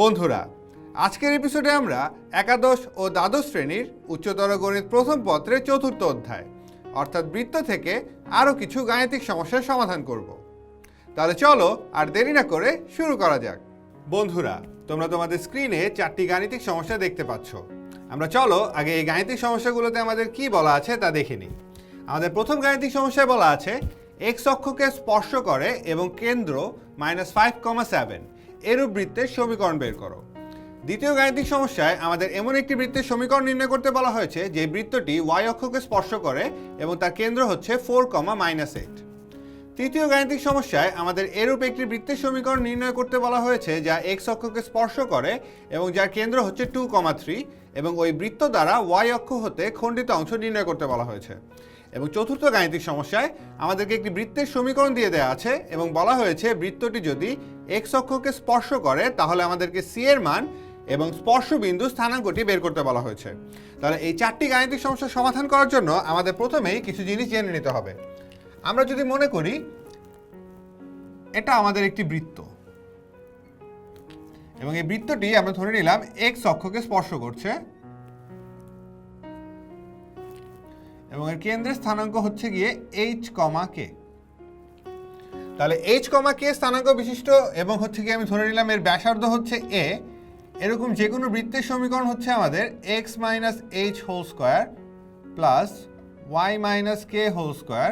বন্ধুরা, আজকের এপিসোডে আমরা একাদশ ও দ্বাদশ শ্রেণির উচ্চতর গণিত প্রথম পত্রের চতুর্থ অধ্যায়, অর্থাৎ বৃত্ত থেকে আরও কিছু গাণিতিক সমস্যার সমাধান করব। তাহলে চলো আর দেরি না করে শুরু করা যাক। বন্ধুরা, তোমরা তোমাদের স্ক্রিনে চারটি গাণিতিক সমস্যা দেখতে পাচ্ছ। আমরা চলো আগে এই গাণিতিক সমস্যাগুলোতে আমাদের কি বলা আছে তা দেখে নিই। আমাদের প্রথম গাণিতিক সমস্যায় বলা আছে এক্স অক্ষকে স্পর্শ করে এবং কেন্দ্র মাইনাস ফাইভ কমা সেভেন এরূপ বৃত্তের সমীকরণ বের করো। দ্বিতীয় গাণিতিক সমস্যায় আমাদের এমন একটি বৃত্তের সমীকরণ নির্ণয় করতে বলা হয়েছে, যে বৃত্তটি ওয়াই অক্ষকে স্পর্শ করে এবং তার কেন্দ্র হচ্ছে ফোর কমা মাইনাস এইট তৃতীয় গাণিতিক সমস্যায় আমাদের এরূপ একটি বৃত্তের সমীকরণ নির্ণয় করতে বলা হয়েছে, যা এক্স অক্ষকে স্পর্শ করে এবং যার কেন্দ্র হচ্ছে টু কমা থ্রি এবং ওই বৃত্ত দ্বারা ওয়াই অক্ষ হতে খণ্ডিত অংশ নির্ণয় করতে বলা হয়েছে। এবং চতুর্থ গাণিতিক সমস্যায় আমাদেরকে একটি বৃত্তের সমীকরণ দিয়ে দেওয়া আছে এবং বলা হয়েছে বৃত্তটি যদি এক্স অক্ষকে স্পর্শ করে, তাহলে আমাদেরকে সি এর মান এবং স্পর্শ বিন্দু স্থানাঙ্কটি বের করতে বলা হয়েছে। তাহলে এই চারটি গাণিতিক সমস্যার সমাধান করার জন্য আমাদের প্রথমেই কিছু জিনিস জেনে নিতে হবে। আমরা যদি মনে করি, এটা আমাদের একটি বৃত্ত। এবং এই বৃত্তটি আমরা ধরে নিলাম এক্স অক্ষকে স্পর্শ করছে এবং এর কেন্দ্রের স্থানাঙ্ক হচ্ছে গিয়ে এইচ কমা কে তাহলে এইচ কমা কে স্থানাঙ্ক বিশিষ্ট এবং হচ্ছে কি আমি ধরে নিলাম এর ব্যাসার্ধ হচ্ছে এ এরকম যে কোনো বৃত্তের সমীকরণ হচ্ছে আমাদের X minus H whole square plus Y minus K whole square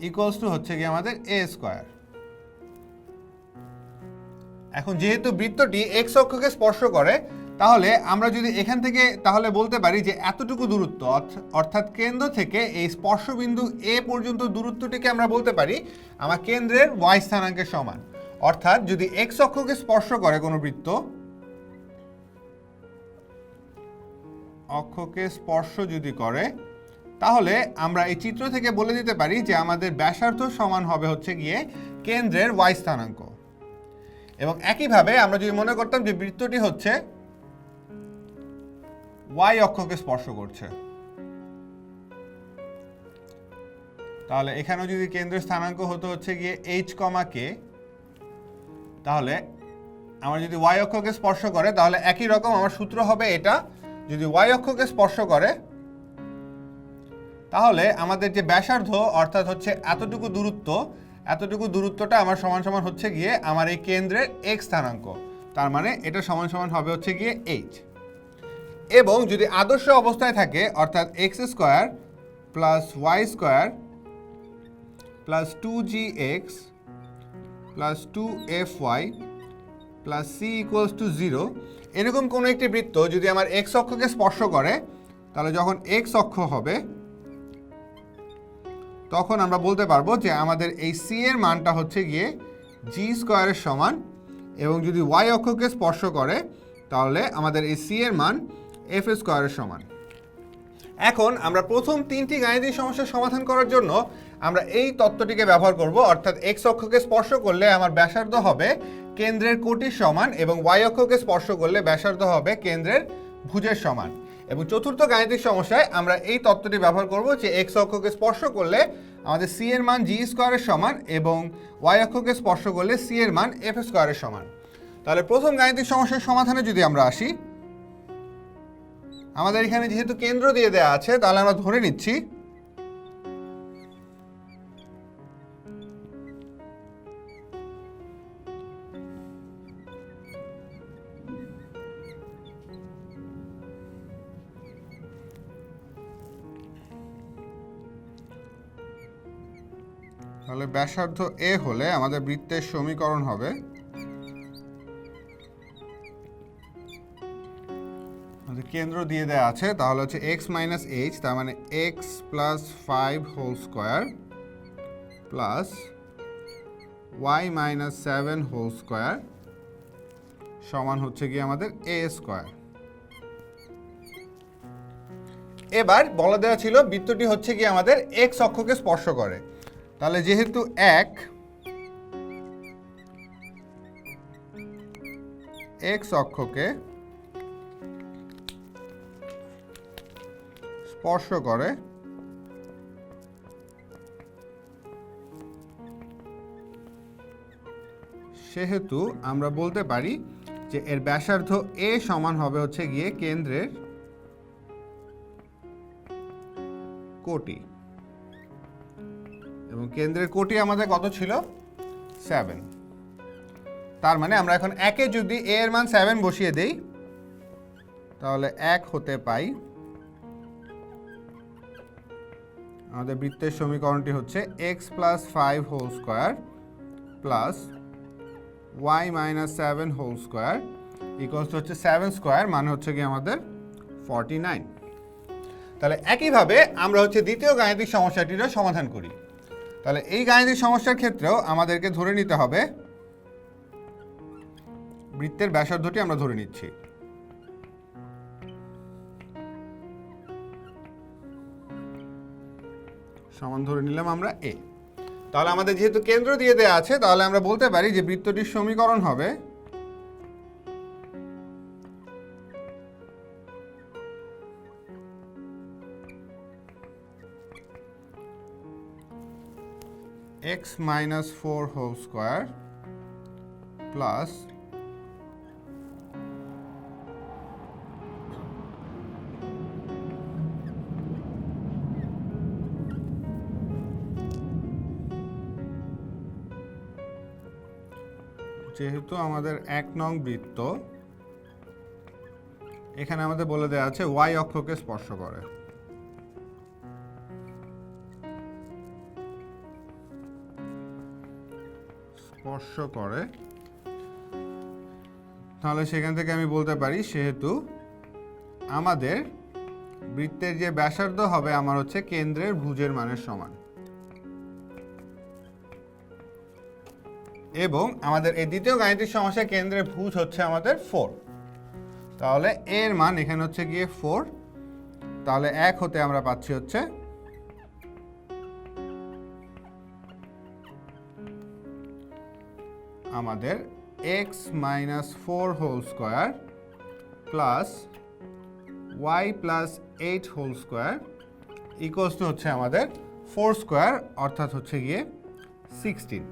equals to হচ্ছে কি আমাদের এ স্কোয়ার এখন যেহেতু বৃত্তটি এক্স অক্ষকে স্পর্শ করে তাহলে আমরা যদি এখান থেকে তাহলে বলতে পারি যে এতটুকু দূরত্ব, অর্থ- অর্থাৎ কেন্দ্র থেকে এই স্পর্শবিন্দু এ পর্যন্ত দূরত্বটিকে আমরা বলতে পারি আমার কেন্দ্রের ওয়াই স্থানাঙ্কের সমান। অর্থাৎ যদি এক্স অক্ষকে স্পর্শ করে কোনো বৃত্ত, অক্ষকে স্পর্শ যদি করে, তাহলে আমরা এই চিত্র থেকে বলে দিতে পারি যে আমাদের ব্যাসার্ধ সমান হবে হচ্ছে গিয়ে কেন্দ্রের ওয়াই স্থানাঙ্ক। এবং একইভাবে আমরা যদি মনে করতাম যে বৃত্তটি হচ্ছে ওয়াই অক্ষকে স্পর্শ করছে। তাহলে এখানেও যদি কেন্দ্রের স্থানাঙ্ক হতো হচ্ছে গিয়ে এইচ কমা কে তাহলে আমার যদি ওয়াই অক্ষকে স্পর্শ করে, তাহলে একই রকম আমার সূত্র হবে এটা। যদি ওয়াই অক্ষকে স্পর্শ করে, তাহলে আমাদের যে ব্যাসার্ধ, অর্থাৎ হচ্ছে এতটুকু দূরত্ব, এতটুকু দূরত্বটা আমার সমান সমান হচ্ছে গিয়ে আমার এই কেন্দ্রের এক্স স্থানাঙ্ক। তার মানে এটা সমান সমান হবে হচ্ছে গিয়ে এইচ এবং যদি আদর্শ অবস্থায় থাকে, অর্থাৎ X square plus Y square plus two G X plus two F Y plus C equals to zero এরকম কোনো একটি বৃত্ত যদি আমার এক্স অক্ষকে স্পর্শ করে, তাহলে যখন এক্স অক্ষ হবে, তখন আমরা বলতে পারব যে আমাদের এই সি এর মানটা হচ্ছে গিয়ে জি স্কোয়ারের সমান, এবং যদি ওয়াই অক্ষকে স্পর্শ করে, তাহলে আমাদের এই সি এর মান এফ স্কোয়ারের সমান। এখন আমরা প্রথম তিনটি গাণিতিক সমস্যার সমাধান করার জন্য আমরা এই তত্ত্বটিকে ব্যবহার করব, অর্থাৎ এক্স অক্ষকে স্পর্শ করলে আমার ব্যাসার্ধ হবে কেন্দ্রের কোটির সমান এবং ওয়াই অক্ষকে স্পর্শ করলে ব্যাসার্ধ হবে কেন্দ্রের ভুজের সমান। এবং চতুর্থ গাণিতিক সমস্যায় আমরা এই তত্ত্বটি ব্যবহার করব যে এক্স অক্ষকে স্পর্শ করলে আমাদের সি এর মান জি স্কোয়ারের সমান এবং ওয়াই অক্ষকে স্পর্শ করলে সি এর মান এফ স্কোয়ারের সমান। তাহলে প্রথম গাণিতিক সমস্যার সমাধানে যদি আমরা আসি আমাদের এখানে যেহেতু কেন্দ্র দিয়ে দেওয়া আছে, তাহলে আমরা ধরে নিচ্ছি। তাহলে ব্যাসার্ধ এ হলে আমাদের বৃত্তের সমীকরণ হবে। কেন্দ্র দিয়ে দেওয়া আছে, তাহলে হচ্ছে এক্স মাইনাস এইচ তার মানে X plus five whole square plus Y minus seven whole square সমান হচ্ছে কি আমাদের এ স্কোয়ার এবার বলা দেওয়া ছিল বৃত্তটি হচ্ছে কি আমাদের এক্স অক্ষকে স্পর্শ করে। তাহলে যেহেতু এক এক্স অক্ষকে স্পর্শ করে। সেহেতু আমরা বলতে পারি যে এর ব্যাসার্ধ এ সমান হবে হচ্ছে গিয়ে কেন্দ্রের কোটি। এবং কেন্দ্রের কোটি আমাদের কত ছিল? সেভেন। তার মানে আমরা এখন একে যদি এ এর মান সেভেন বসিয়ে দেই, তাহলে এক হতে পাই আমাদের বৃত্তের সমীকরণটি হচ্ছে X plus five whole square plus Y minus seven whole square equals হচ্ছে সেভেন স্কোয়ার মানে হচ্ছে কি আমাদের ফর্টি নাইন তাহলে একইভাবে আমরা হচ্ছে দ্বিতীয় গাণিতিক সমস্যাটিরও সমাধান করি। তাহলে এই গাণিতিক সমস্যার ক্ষেত্রেও আমাদেরকে ধরে নিতে হবে, বৃত্তের ব্যাসার্ধটি আমরা ধরে নিচ্ছি। সমান ধরে নিলাম আমরা এ তাহলে আমাদের যেহেতু কেন্দ্র দিয়ে দেওয়া আছে, তাহলে আমরা বলতে পারি যে বৃত্তটির সমীকরণ হবে x minus 4 whole square plus যেহেতু আমাদের এক নং বৃত্ত, এখানে আমাদের বলে দেওয়া আছে ওয়াই অক্ষকে স্পর্শ করে। স্পর্শ করে। তাহলে সেখান থেকে আমি বলতে পারি, সেহেতু আমাদের বৃত্তের যে ব্যাসার্ধ হবে, আমার হচ্ছে কেন্দ্রের ভুজের মানের সমান। এবং আমাদের এই দ্বিতীয় গাণিতিক সমস্যা কেন্দ্রের ভুজ হচ্ছে আমাদের ফোর তাহলে এর মান এখানে হচ্ছে গিয়ে ফোর তাহলে এক হতে আমরা পাচ্ছি হচ্ছে আমাদের X minus four whole square plus Y plus eight whole square equals to হচ্ছে আমাদের ফোর স্কোয়ার অর্থাৎ হচ্ছে গিয়ে সিক্সটিন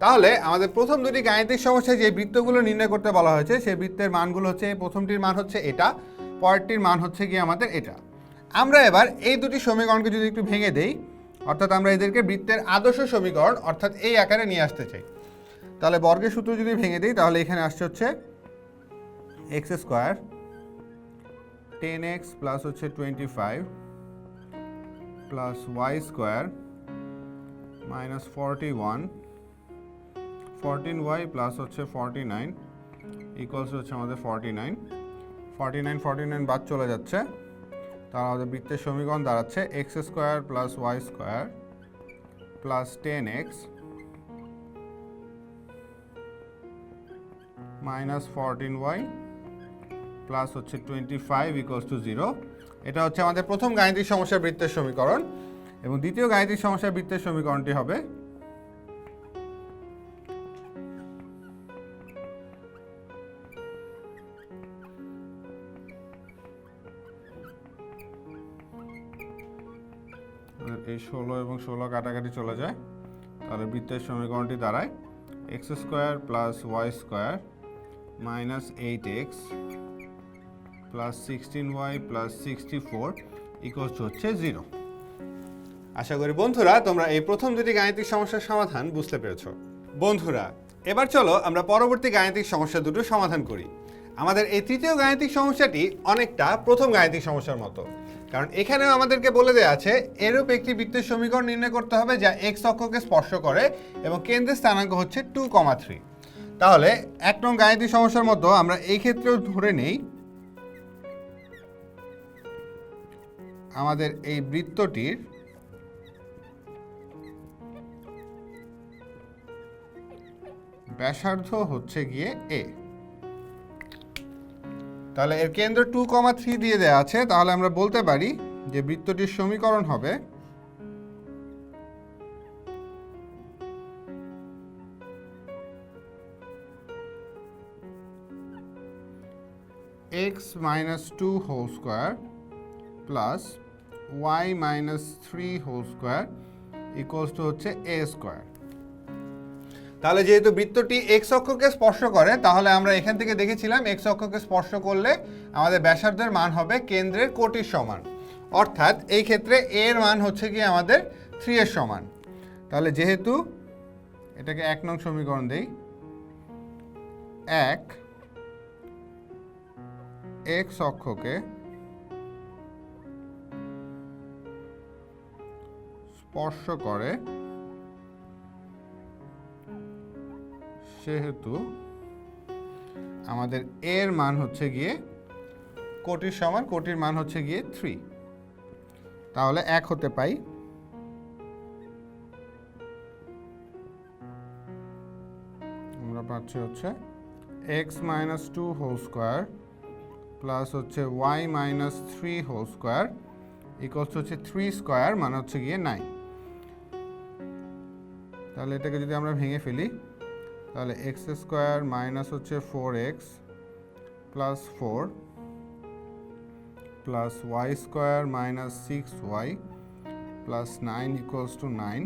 তাহলে আমাদের প্রথম দুটি গাণিতিক সমস্যায় যে বৃত্তগুলো নির্ণয় করতে বলা হয়েছে, সেই বৃত্তের মানগুলো হচ্ছে, প্রথমটির মান হচ্ছে এটা, পরেরটির মান হচ্ছে গিয়ে আমাদের এটা। আমরা এবার এই দুটি সমীকরণকে যদি একটু ভেঙে দেই, অর্থাৎ আমরা এদেরকে বৃত্তের আদর্শ সমীকরণ, অর্থাৎ এই আকারে নিয়ে আসতে চাই। তাহলে বর্গের সূত্র যদি ভেঙে দিই, তাহলে এখানে আসছে হচ্ছে X square ten X plus হচ্ছে twenty five plus Y square minus forty one fourteen Y plus হচ্ছে ফর্টি নাইন ইকুয়ালস হচ্ছে আমাদের forty nine forty nine forty nine বাদ চলে যাচ্ছে। তার আমাদের বৃত্তের সমীকরণ দাঁড়াচ্ছে। X square plus Y square plus ten X minus fourteen Y plus হচ্ছে twenty five equals to zero এটা হচ্ছে আমাদের প্রথম গাণিতিক সমস্যার বৃত্তের সমীকরণ। এবং দ্বিতীয় গাণিতিক সমস্যার বৃত্তের সমীকরণটি হবে ষোলো এবং ষোলো কাটাকাটি চলে যায়। তাহলে বৃত্তের সমীকরণটি দাঁড়ায়। X square plus Y square minus eight X plus sixteen Y plus sixty four equals হচ্ছে জিরো। আশা করি বন্ধুরা, তোমরা এই প্রথম দুটি গাণিতিক সমস্যার সমাধান বুঝতে পেরেছ। বন্ধুরা, এবার চলো আমরা পরবর্তী গাণিতিক সমস্যা দুটো সমাধান করি। আমাদের এই তৃতীয় গাণিতিক সমস্যাটি অনেকটা প্রথম গাণিতিক সমস্যার মতো। কারণ এখানেও আমাদেরকে বলে দেওয়া আছে, এরূপ একটি বৃত্তের সমীকরণ নির্ণয় করতে হবে যা এক্স অক্ষকে স্পর্শ করে এবং কেন্দ্রের স্থানাঙ্ক হচ্ছে টু কমা থ্রি তাহলে এক নং গাণিতিক সমস্যার মতো আমরা এই ক্ষেত্রেও ধরে নেই, আমাদের এই বৃত্তটির ব্যাসার্ধ হচ্ছে গিয়ে এ তাহলে এর কেন্দ্র টু কমা থ্রি দিয়ে দেওয়া আছে, তাহলে আমরা বলতে পারি যে বৃত্তটির সমীকরণ হবে X minus two whole square plus Y minus three whole square equals to হচ্ছে এ স্কোয়ার তাহলে যেহেতু বৃত্তটি এক্স অক্ষকে স্পর্শ করে, তাহলে আমরা এখান থেকে দেখেছিলাম এক্স অক্ষকে স্পর্শ করলে আমাদের ব্যাসার্ধের মান হবে কেন্দ্রের কোটির সমান। অর্থাৎ এই ক্ষেত্রে এর মান হচ্ছে কি আমাদের থ্রি এর সমান। তাহলে যেহেতু এটাকে এক নং সমীকরণ দেই, এক এক্স অক্ষকে স্পর্শ করে সেহেতু আমাদের এর মান হচ্ছে গিয়ে কোটির সমান, কোটির মান হচ্ছে গিয়ে থ্রি তাহলে এক হতে পাই আমরা পাচ্ছি হচ্ছে X minus two whole square plus হচ্ছে Y minus three whole square equals হচ্ছে থ্রি স্কোয়ার মানে হচ্ছে গিয়ে নাইন তাহলে এটাকে যদি আমরা ভেঙে ফেলি তাহলে এক্স স্কোয়ার মাইনাস হচ্ছে four X plus four plus Y square minus six Y plus nine equals to nine.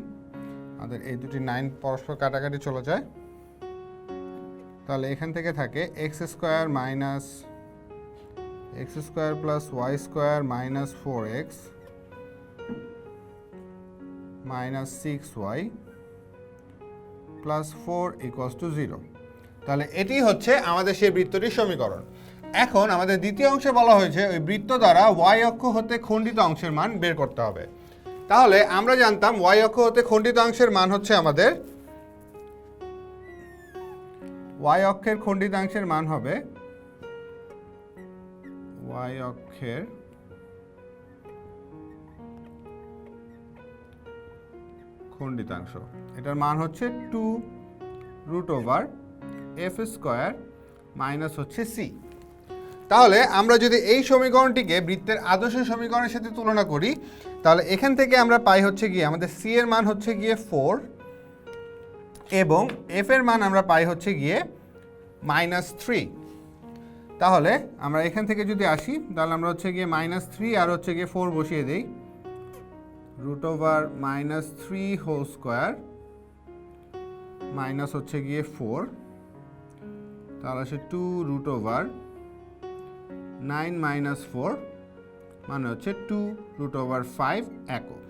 আমাদের এই দুটি নাইন পরস্পর কাটাকাটি চলে যায়। তাহলে এখান থেকে থাকে X square minus X square plus Y square minus four X minus six Y plus four equals to zero তাহলে এটি হচ্ছে আমাদের সেই বৃত্তটির সমীকরণ। এখন আমাদের দ্বিতীয় অংশে বলা হয়েছে, ওই বৃত্ত দ্বারা ওয়াই অক্ষ হতে খণ্ডিত অংশের মান বের করতে হবে। তাহলে আমরা জানতাম ওয়াই অক্ষ হতে খণ্ডিত অংশের মান হচ্ছে আমাদের ওয়াই অক্ষের খণ্ডিতাংশের মান হবে ওয়াই অক্ষের খণ্ডিতাংশ। এটার মান হচ্ছে two root over F square minus হচ্ছে সি তাহলে আমরা যদি এই সমীকরণটিকে বৃত্তের আদর্শ সমীকরণের সাথে তুলনা করি, তাহলে এখান থেকে আমরা পাই হচ্ছে গিয়ে আমাদের সি এর মান হচ্ছে গিয়ে ফোর এবং এফ এর মান আমরা পাই হচ্ছে গিয়ে মাইনাস থ্রি তাহলে আমরা এখান থেকে যদি আসি, তাহলে আমরা হচ্ছে গিয়ে মাইনাস থ্রি আর হচ্ছে গিয়ে ফোর বসিয়ে দিই। Root over minus three whole square minus হচ্ছে গিয়ে ফোর তাহলে আসে two root over nine minus four মানে হচ্ছে টু রুট ওভার ফাইভ একক।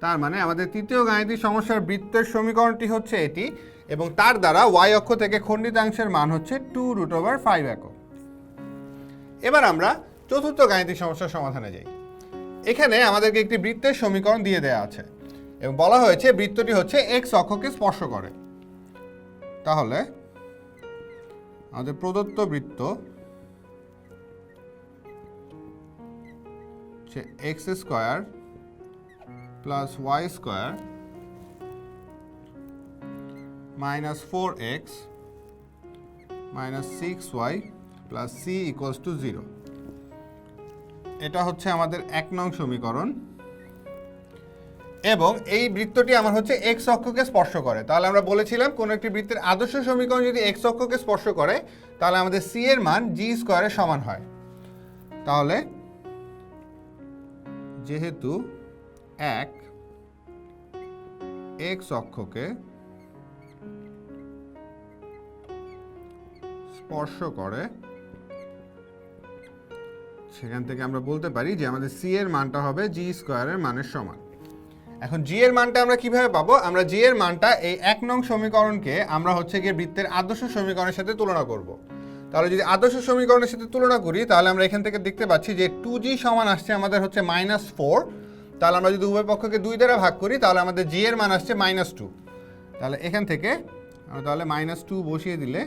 তার মানে আমাদের তৃতীয় গাণিতিক সমস্যার বৃত্তের সমীকরণটি হচ্ছে এটি, এবং তার দ্বারা ওয়াই অক্ষ থেকে খণ্ডিতাংশের মান হচ্ছে টু রুট ওভার ফাইভ একক। এবার আমরা চতুর্থ গাণিতিক সমস্যার সমাধানে যাই। এখানে আমাদেরকে একটি বৃত্তের সমীকরণ দিয়ে দেওয়া আছে। এবং বলা হয়েছে বৃত্তটি হচ্ছে এক্স অক্ষকে স্পর্শ করে। তাহলে আমাদের প্রদত্ত বৃত্ত হচ্ছে X square plus Y square minus four X minus six Y plus C equals to zero. এটা হচ্ছে আমাদের এক নং সমীকরণ। এবং এই বৃত্তটি আমার হচ্ছে এক্স অক্ষকে স্পর্শ করে। তাহলে আমরা বলেছিলাম কোনো একটি বৃত্তের আদর্শ সমীকরণ যদি এক্স অক্ষকে স্পর্শ করে, তাহলে আমাদের সি এর মান জি স্কোয়ারের সমান হয়। তাহলে যেহেতু এক এক্স অক্ষকে স্পর্শ করে সেখান থেকে আমরা বলতে পারি যে আমাদের সি এর মানটা হবে জি স্কোয়ারের মানের সমান। এখন জি এর মানটা আমরা কীভাবে পাবো? আমরা জি এর মানটা এই এক নং সমীকরণকে আমরা হচ্ছে গিয়ে বৃত্তের আদর্শ সমীকরণের সাথে তুলনা করব। তাহলে যদি আদর্শ সমীকরণের সাথে তুলনা করি, তাহলে আমরা এখান থেকে দেখতে পাচ্ছি যে টু জি সমান আসছে আমাদের হচ্ছে মাইনাস ফোর তাহলে আমরা যদি উভয় পক্ষকে দুই দ্বারা ভাগ করি, তাহলে আমাদের জি এর মান আসছে মাইনাস টু তাহলে এখান থেকে আমরা তাহলে মাইনাস টু বসিয়ে দিলে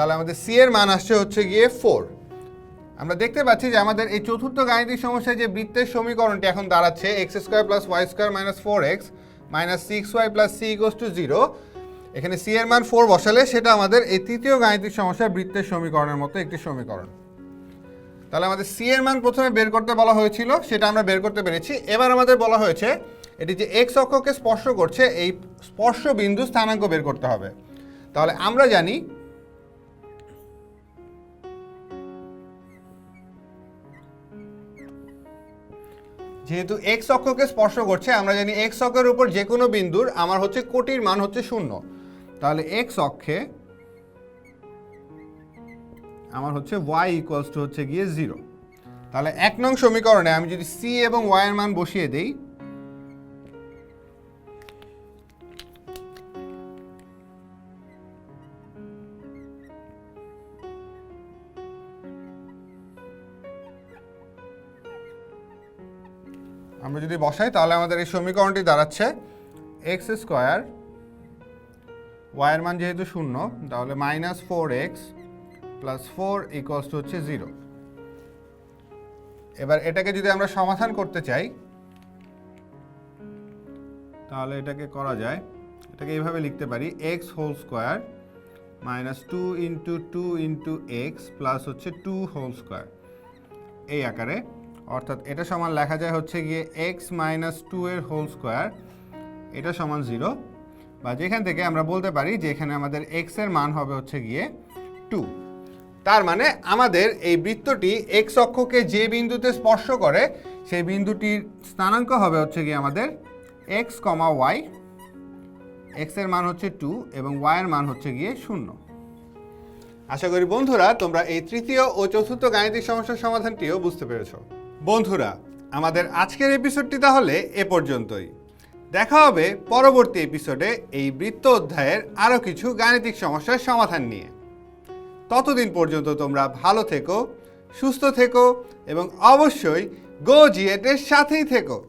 তাহলে আমাদের সি এর মান আসছে হচ্ছে গিয়ে ফোর আমরা দেখতে পাচ্ছি যে আমাদের এই চতুর্থ গাণিতিক সমস্যায় যে বৃত্তের সমীকরণটি এখন দাঁড়াচ্ছে X square plus Y square minus four X minus six Y plus C equals to zero এখানে সি এর মান ফোর বসালে সেটা আমাদের এই তৃতীয় গাণিতিক সমস্যার বৃত্তের সমীকরণের মতো একটি সমীকরণ। তাহলে আমাদের সি এর মান প্রথমে বের করতে বলা হয়েছিল, সেটা আমরা বের করতে পেরেছি। এবার আমাদের বলা হয়েছে, এটি যে এক্স অক্ষকে স্পর্শ করছে, এই স্পর্শ বিন্দু স্থানাঙ্ক বের করতে হবে। তাহলে আমরা জানি যেহেতু এক্স অক্ষকে স্পর্শ করছে, আমরা জানি এক্স অক্ষের উপর যে কোনো বিন্দুর আমার হচ্ছে কোটির মান হচ্ছে শূন্য। তাহলে এক্স অক্ষে আমার হচ্ছে ওয়াই ইকুয়ালস টু হচ্ছে গিয়ে জিরো তাহলে এক নং সমীকরণে আমি যদি সি এবং ওয়াই এর মান বসিয়ে দেই যদি বসাই, তাহলে আমাদের এই সমীকরণটি দাঁড়াচ্ছে এক্স স্কোয়ার ওয়াইয়ের মান যেহেতু শূন্য, তাহলে minus four X plus four equals to হচ্ছে জিরো এবার এটাকে যদি আমরা সমাধান করতে চাই, তাহলে এটাকে করা যায়, এটাকে এইভাবে লিখতে পারি X whole square minus two into two into X plus হচ্ছে টু হোল স্কোয়ার এই আকারে অর্থাৎ এটা সমান লেখা যায় হচ্ছে গিয়ে এক্স মাইনাস টু এর হোল স্কোয়ার এটা সমান জিরো বা যেখান থেকে আমরা বলতে পারি যে এখানে আমাদের এক্সের মান হবে হচ্ছে গিয়ে টু তার মানে আমাদের এই বৃত্তটি এক্স অক্ষকে যে বিন্দুতে স্পর্শ করে, সেই বিন্দুটির স্থানাঙ্ক হবে হচ্ছে গিয়ে আমাদের এক্স কমা ওয়াই এক্সের মান হচ্ছে টু এবং ওয়াই এর মান হচ্ছে গিয়ে শূন্য। আশা করি বন্ধুরা তোমরা এই তৃতীয় ও চতুর্থ গাণিতিক সমস্যার সমাধানটিও বুঝতে পেরেছ। বন্ধুরা, আমাদের আজকের এপিসোডটি তাহলে এ পর্যন্তই। দেখা হবে পরবর্তী এপিসোডে এই বৃত্ত অধ্যায়ের আরও কিছু গাণিতিক সমস্যার সমাধান নিয়ে। ততদিন পর্যন্ত তোমরা ভালো থেকো, সুস্থ থেকো এবং অবশ্যই গো জিয়েটের সাথেই থেকো।